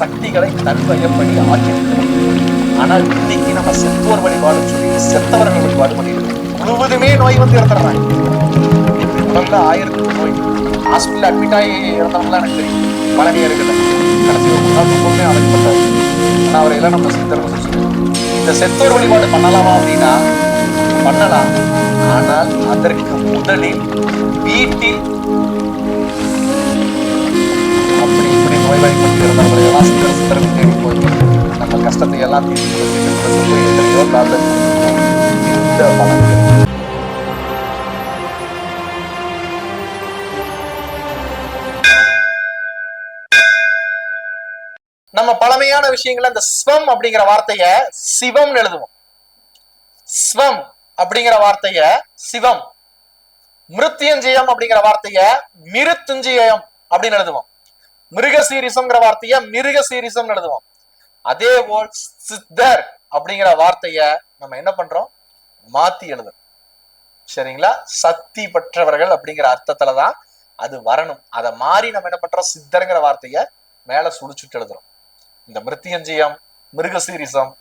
சக்திகளை தன்வயப்படி ஆக்கியிருக்கிறோம் ஆனால் இன்னைக்கு நம்ம செத்தோர் வழிபாடு சொல்லி செத்தவர்கள் வழிபாடு பண்ணியிருக்கோம். முழுவதுமே நோய் வந்து இறந்துடுறாங்க. முதல்ல ஆயிரத்து நோய். ஹாஸ்பிட்டல் அட்மிட் ஆகி இறந்தவங்களாம் எனக்கு தெரியும். பழனி இருக்குல்ல கடைசி ஒரு நாள் ரொம்பவுமே அவதிப்பட்டார் ஆனால் அவரை எல்லாம் நம்ம சித்தர்னு சொல்லுவோம். இந்த செத்தோர் வழிபாடு பண்ணலாமா அப்படின்னா பண்ணலாம். ஆனால் அதற்கு முதலில் வீட்டில் தேடி போய் நம்ம கஷ்டத்தை எல்லாம் தீர்த்து எத்தனையோ காலம் இந்த பலன்கள் நம்ம பழமையான விஷயங்கள்ல இந்த ஸ்வம் அப்படிங்கிற வார்த்தைய சிவம்னு எழுதுவோம். ஸ்வம் அப்படிங்கிற வார்த்தைய சிவம். மிருத்யஞ்சயம் அப்படிங்கிற வார்த்தைய மிருத்துஞ்சயம் அப்படின்னு எழுதுவோம். மிருக சீரிசம்ங்கிற வார்த்தைய மிருக சீரிசம் எழுதுவோம். அதே போல் சித்தர் அப்படிங்கிற வார்த்தைய நம்ம என்ன பண்றோம்? மாத்தி எழுதுறோம். சரிங்களா? சக்தி பெற்றவர்கள் அப்படிங்கிற அர்த்தத்துல தான் அது வரணும். அதை மாறி நம்ம என்ன பண்றோம்? சித்தருங்கிற வார்த்தைய மேல சுழிச்சுட்டு எழுதுறோம். இந்த மிருத்தியஞ்சயம் மிருகசீரிசம்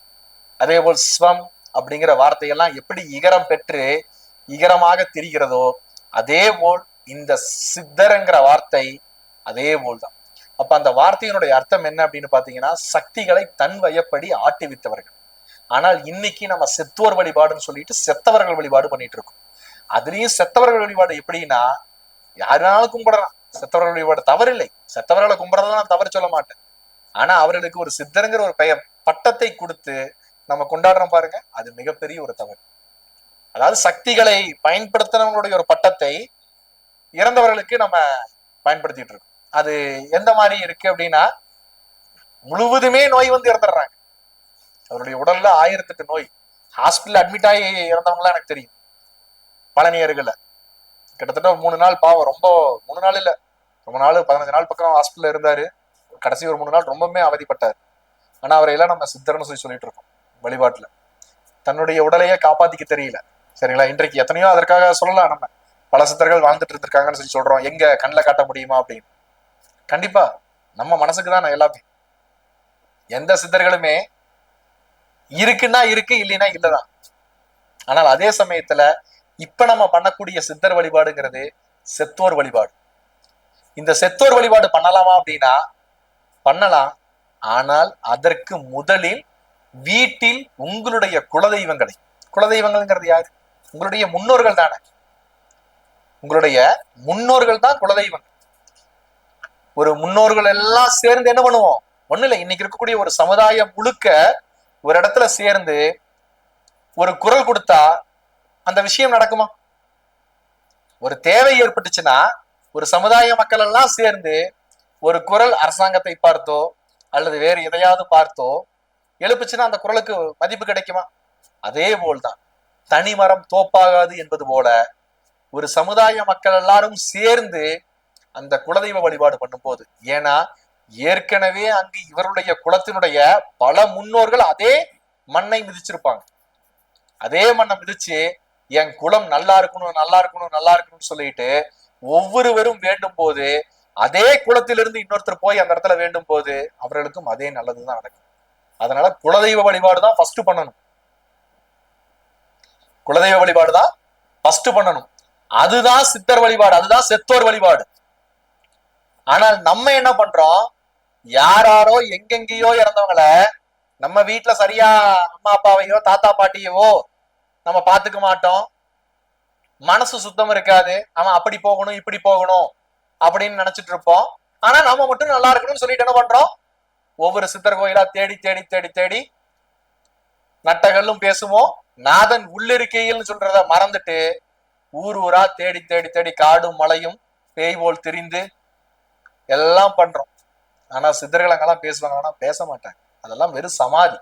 அதே போல் ஸ்வம் அப்படிங்கிற வார்த்தையெல்லாம் எப்படி இகரம் பெற்று இகரமாக தெரிகிறதோ அதே போல் இந்த சித்தருங்கிற வார்த்தை அதே போல் தான் அப்ப அந்த வார்த்தையினுடைய அர்த்தம் என்ன அப்படின்னு பாத்தீங்கன்னா சக்திகளை தன் வயப்படி ஆட்டிவித்தவர்கள் ஆனால் இன்னைக்கு நம்ம செத்தோர் வழிபாடுன்னு சொல்லிட்டு செத்தவர்கள் வழிபாடு பண்ணிட்டு இருக்கோம். அதுலயும் செத்தவர்கள் வழிபாடு எப்படின்னா யாருனாலும் கும்பிடலாம். செத்தவர்கள் வழிபாடு தவறில்லை. செத்தவர்களை கும்பிடறதெல்லாம் நான் தவறு சொல்ல மாட்டேன். ஆனா அவர்களுக்கு ஒரு சித்தருங்கிற ஒரு பெயர் பட்டத்தை கொடுத்து நம்ம கொண்டாடுறோம் பாருங்க அது மிகப்பெரிய ஒரு தவறு. அதாவது சக்திகளை பயன்படுத்தினவங்களுடைய ஒரு பட்டத்தை இறந்தவர்களுக்கு நம்ம பயன்படுத்திட்டு இருக்கோம். அது எந்த மாதிரி இருக்கு அப்படின்னா முழுவதுமே நோய் வந்து இறந்துடுறாங்க. அவருடைய உடல்ல ஆயிரத்தெட்டு நோய். ஹாஸ்பிட்டல் அட்மிட் ஆகி இறந்தவங்களாம் எனக்கு தெரியும். பழனியர்கள கிட்டத்தட்ட மூணு நாள் பாவம். ரொம்ப மூணு நாள் இல்ல. ரொம்ப நாள் பதினஞ்சு நாள் பக்கம் ஹாஸ்பிட்டல் இருந்தாரு. கடைசி ஒரு மூணு நாள் ரொம்பவுமே அவதிப்பட்டார். ஆனா அவரை எல்லாம் நம்ம சித்தர்னு சொல்லி சொல்லிட்டு இருக்கோம் வழிபாட்டுல. தன்னுடைய உடலையே காப்பாத்திக்க தெரியல. சரிங்களா? இன்றைக்கு எத்தனையோ அதற்காக சொல்லலாம் நம்ம. பல சித்தர்கள் வாழ்ந்துட்டு இருந்திருக்காங்கன்னு சொல்லி சொல்றோம். எங்க கண்ணில் காட்ட முடியுமா அப்படின்னு. கண்டிப்பா. நம்ம மனசுக்கு தான் எல்லாமே. எந்த சித்தர்களுமே இருக்குன்னா இருக்கு இல்லைன்னா இல்லதான். ஆனால் அதே சமயத்துல இப்ப நம்ம பண்ணக்கூடிய சித்தர் வழிபாடுங்கிறது செத்தோர் வழிபாடு. இந்த செத்தோர் வழிபாடு பண்ணலாமா அப்படின்னா பண்ணலாம். ஆனால் அதற்கு முதலில் வீட்டில் உங்களுடைய குலதெய்வங்களை. குலதெய்வங்கள்ங்கிறது யாரு? உங்களுடைய முன்னோர்கள் தானே. உங்களுடைய முன்னோர்கள் தான் குலதெய்வங்கள். ஒரு முன்னோர்கள் எல்லாம் சேர்ந்து என்ன பண்ணுவோம்? ஒண்ணு இல்லை. இன்னைக்கு இருக்கக்கூடிய ஒரு சமுதாயம் முழுக்க ஒரு இடத்துல சேர்ந்து ஒரு குரல் கொடுத்தா அந்த விஷயம் நடக்குமா? ஒரு தேவை ஏற்பட்டுச்சுன்னா ஒரு சமுதாய மக்கள் எல்லாம் சேர்ந்து ஒரு குரல் அரசாங்கத்தை பார்த்தோ அல்லது வேறு எதையாவது பார்த்தோ எழுப்புச்சுன்னா அந்த குரலுக்கு மதிப்பு கிடைக்குமா? அதே போல்தான் தனிமரம் தோப்பாகாது என்பது போல ஒரு சமுதாய மக்கள் எல்லாரும் சேர்ந்து அந்த குலதெய்வ வழிபாடு பண்ணும்போது. ஏன்னா ஏற்கனவே அங்கு இவருடைய குலத்தினுடைய பல முன்னோர்கள் அதே மண்ணை மிதிச்சிருப்பாங்க. அதே மண்ணை மிதிச்சு என் குலம் நல்லா இருக்கணும் நல்லா இருக்கணும் நல்லா இருக்கணும்னு சொல்லிட்டு ஒவ்வொருவரும் வேண்டும் போது அதே குலத்திலிருந்து இன்னொருத்தர் போய் அந்த இடத்துல வேண்டும் போது அவர்களுக்கும் அதே நல்லதுதான் நடக்கும். அதனால குலதெய்வ வழிபாடு தான் ஃபர்ஸ்ட் பண்ணணும். குலதெய்வ வழிபாடு தான் ஃபர்ஸ்ட் பண்ணணும். அதுதான் சித்தர் வழிபாடு அதுதான் செத்தோர் வழிபாடு. ஆனால் நம்ம என்ன பண்றோம்? யாராரோ எங்கெங்கேயோ இறந்தவங்கள நம்ம வீட்டுல சரியா அம்மா அப்பாவையோ தாத்தா பாட்டியவோ நம்ம பாத்துக்க மாட்டோம். மனசு சுத்தம் இருக்காது. அவன் அப்படி போகணும் இப்படி போகணும் அப்படின்னு நினைச்சிட்டு இருப்போம். ஆனா நம்ம மட்டும் நல்லா இருக்கணும்னு சொல்லிட்டு என்ன பண்றோம்? ஒவ்வொரு சித்தர் கோயிலா தேடி தேடி தேடி தேடி நட்டகல்லும் பேசுவோம். நாதன் உள்ளிருக்கைகள்னு சொல்றத மறந்துட்டு ஊர் ஊரா தேடி தேடி தேடி காடும் மலையும் பேய் போல் திரிந்து எல்லாம் பண்றோம். ஆனா சித்தர்களங்கெல்லாம் பேசுவாங்க ஆனா பேச மாட்டாங்க. அதெல்லாம் வெறும் சமாதி.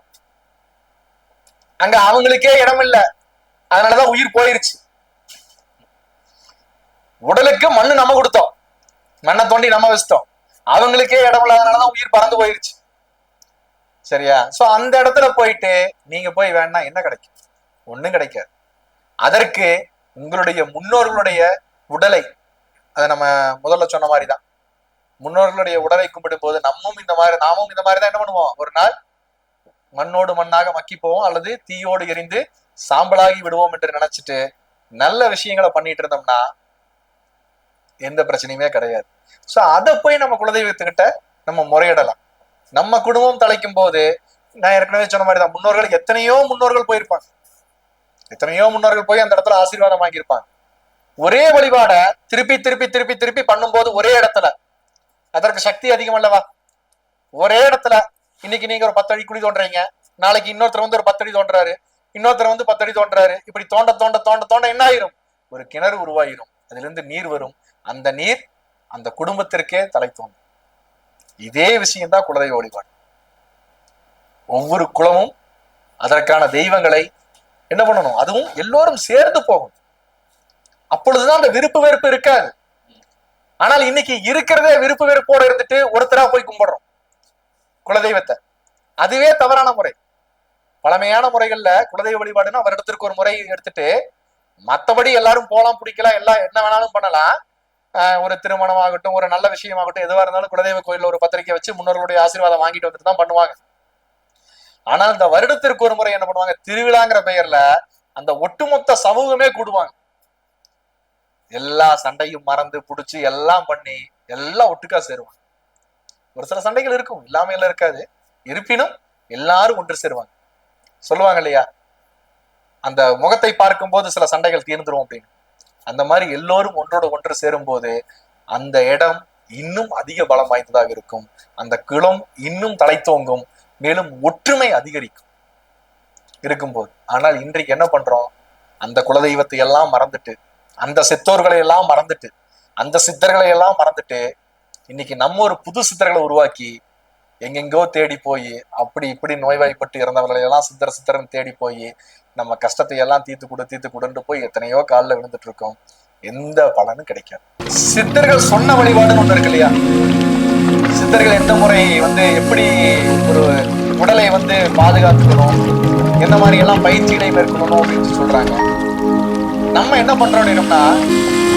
அங்க அவங்களுக்கே இடம் இல்லை. அதனாலதான் உயிர் போயிருச்சு. உடலுக்கு மண்ணு நம்ம கொடுத்தோம். மண்ணை தோண்டி நம்ம வச்சிட்டோம். அவங்களுக்கே இடம் இல்லாதனாலதான் உயிர் பறந்து போயிருச்சு. சரியா? சோ அந்த இடத்துல போயிட்டு நீங்க போய் வேணா என்ன கிடைக்கும்? ஒண்ணும் கிடைக்காது. அதற்கு உங்களுடைய முன்னோர்களுடைய உடலை அதை நம்ம முதல்ல சொன்ன மாதிரிதான். முன்னோர்களுடைய உடலை கும்பிடும் போது நம்மும் இந்த மாதிரி நாமும் இந்த மாதிரி தான் என்ன பண்ணுவோம்? ஒரு நாள் மண்ணோடு மண்ணாக மக்கி போவோம் அல்லது தீயோடு எரிந்து சாம்பலாகி விடுவோம் என்று நினைச்சிட்டு நல்ல விஷயங்களை பண்ணிட்டு இருந்தோம்னா எந்த பிரச்சனையுமே கிடையாது. சோ அதை போய் நம்ம குலதெய்வத்துக்கிட்ட நம்ம முறையிடலாம். நம்ம குடும்பம் தலைக்கும் போது நான் ஏற்கனவே சொன்ன மாதிரி தான் முன்னோர்கள் எத்தனையோ முன்னோர்கள் போயிருப்பாங்க. எத்தனையோ முன்னோர்கள் போய் அந்த இடத்துல ஆசீர்வாதம் வாங்கியிருப்பாங்க. ஒரே வழிபாட திருப்பி திருப்பி திருப்பி திருப்பி பண்ணும்போது ஒரே இடத்துல அதற்கு சக்தி அதிகம் அல்லவா ஒரே இடத்துல இன்னைக்கு நீங்க ஒரு பத்தடி குழி தோன்றீங்க. நாளைக்கு இன்னொருத்தர் வந்து ஒரு பத்தடி தோன்றாரு. இன்னொருத்தர் வந்து பத்தடி தோன்றாரு. இப்படி தோண்ட தோண்ட தோண்ட தோண்ட என்ன ஆயிரும்? ஒரு கிணறு உருவாயிரும். அதுல இருந்து நீர் வரும். அந்த நீர் அந்த குடும்பத்திற்கே தலை தோன்றும். இதே விஷயம்தான் குலதெய்வ வழிபாடு. ஒவ்வொரு குலமும் அதற்கான தெய்வங்களை என்ன பண்ணணும்? அதுவும் எல்லோரும் சேர்ந்து போகும் அப்பொழுதுதான் அந்த விருப்பு வெறுப்பு இருக்காது. ஆனால் இன்னைக்கு இருக்கிறதே விருப்பு வெறுப்போடு இருந்துட்டு ஒருத்தரா போய் கும்பிடுறோம். குலதெய்வத்தை. அதுவே தவறான முறை. பழமையான முறைகள்ல குலதெய்வ வழிபாடுன்னா வருடத்திற்கு ஒரு முறை எடுத்துட்டு மற்றபடி எல்லாரும் போலாம் பிடிக்கலாம் எல்லாம் என்ன வேணாலும் பண்ணலாம். ஒரு திருமணம் ஆகட்டும் ஒரு நல்ல விஷயமாகட்டும் எதுவாக இருந்தாலும் குலதெய்வ கோயிலில் ஒரு பத்திரிக்கை வச்சு முன்னோர்களுடைய ஆசீர்வாதம் வாங்கிட்டு வந்துட்டு தான் பண்ணுவாங்க. ஆனால் இந்த வருடத்திற்கு ஒரு முறை என்ன பண்ணுவாங்க? திருவிழாங்கிற பெயர்ல அந்த ஒட்டுமொத்த சமூகமே கூடுவாங்க. எல்லா சண்டையும் மறந்து புடிச்சு எல்லாம் பண்ணி எல்லாம் ஒட்டுக்கா சேருவாங்க. ஒரு சில சண்டைகள் இருக்கும் இல்லாம எல்லாம் இருக்காது. இருப்பினும் எல்லாரும் ஒன்று சேருவாங்க. சொல்லுவாங்க இல்லையா? அந்த முகத்தை பார்க்கும்போது சில சண்டைகள் தீர்ந்துரும் அப்படின்னு. அந்த மாதிரி எல்லோரும் ஒன்றோட ஒன்று சேரும்போது அந்த இடம் இன்னும் அதிக பலம் வாய்ந்ததாக இருக்கும். அந்த குளம் இன்னும் தலைத்தோங்கும் மேலும் ஒற்றுமை அதிகரிக்கும். இருக்கும்போது. ஆனால் இன்றைக்கு என்ன பண்றோம்? அந்த குலதெய்வத்தை எல்லாம் மறந்துட்டு அந்த சித்தோர்களை எல்லாம் மறந்துட்டு அந்த சித்தர்களை எல்லாம் மறந்துட்டு இன்னைக்கு நம்ம ஒரு புது சித்தர்களை உருவாக்கி எங்கெங்கோ தேடி போய் அப்படி இப்படி நோய்வாய்ப்பட்டு இறந்தவர்களை எல்லாம் சித்தர் சித்தரன் தேடி போய் நம்ம கஷ்டத்தை எல்லாம் தீர்த்து கொடு தீர்த்து கொடுன்னு போய் எத்தனையோ காலில் விழுந்துட்டு இருக்கோம் எந்த பலனும் கிடைக்காது. சித்தர்கள் சொன்ன வழிபாடுன்னு ஒன்று இருக்கு இல்லையா? சித்தர்கள் எந்த முறை வந்து எப்படி ஒரு உடலை வந்து பாதுகாத்துக்கணும் எந்த மாதிரி எல்லாம் பயிற்சிகளை மேற்கொள்ளணும் அப்படின்னு சொல்றாங்க. நம்ம என்ன பண்றோம் அப்படின்னா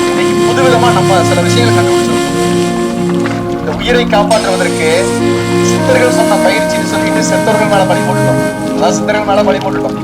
இன்னைக்கு புதுவிதமா நம்ம சில விஷயங்களை கண்டுபிடிச்சிருக்கோம். இந்த உயிரை காப்பாற்றுவதற்கு சித்தர்கள் சொன்ன பயிற்சின்னு சொல்லிட்டு செத்தவர்கள் மேல பழி போட்டுட்டோம். அதாவது சித்தர்கள் மேல பழி போட்டுட்டோம்.